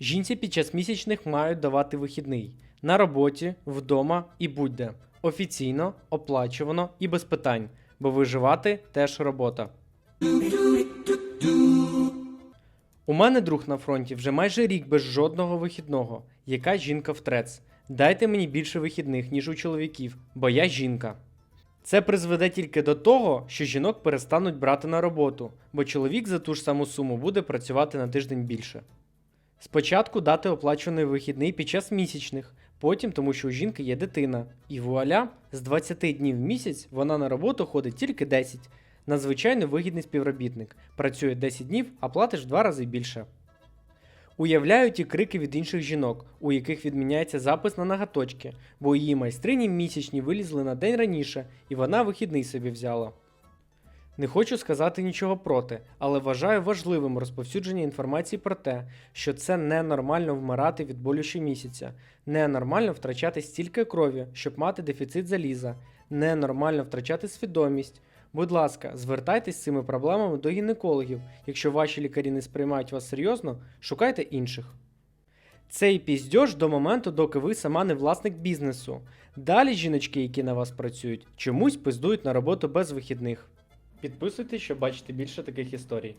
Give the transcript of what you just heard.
Жінці під час місячних мають давати вихідний на роботі, вдома і будь-де. Офіційно, оплачувано і без питань, бо виживати теж робота. У мене друг на фронті вже майже рік без жодного вихідного. Яка жінка в трец? Дайте мені більше вихідних, ніж у чоловіків, бо я жінка. Це призведе тільки до того, що жінок перестануть брати на роботу, бо чоловік за ту ж саму суму буде працювати на тиждень більше. Спочатку дати оплачуваний вихідний під час місячних, потім тому, що у жінки є дитина. І вуаля, з 20 днів в місяць вона на роботу ходить тільки 10. Надзвичайно вигідний співробітник. Працює 10 днів, а платиш в два рази більше. Уявляю ті крики від інших жінок, у яких відміняється запис на нагаточки, бо її майстрині місячні вилізли на день раніше, і вона вихідний собі взяла. Не хочу сказати нічого проти, але вважаю важливим розповсюдження інформації про те, що це ненормально вмирати від болю щомісяця, ненормально втрачати стільки крові, щоб мати дефіцит заліза, ненормально втрачати свідомість. Будь ласка, звертайтесь з цими проблемами до гінекологів. Якщо ваші лікарі не сприймають вас серйозно, шукайте інших. Цей піздьош до моменту, доки ви сама не власник бізнесу. Далі жіночки, які на вас працюють, чомусь пиздують на роботу без вихідних. Підписуйтесь, щоб бачити більше таких історій.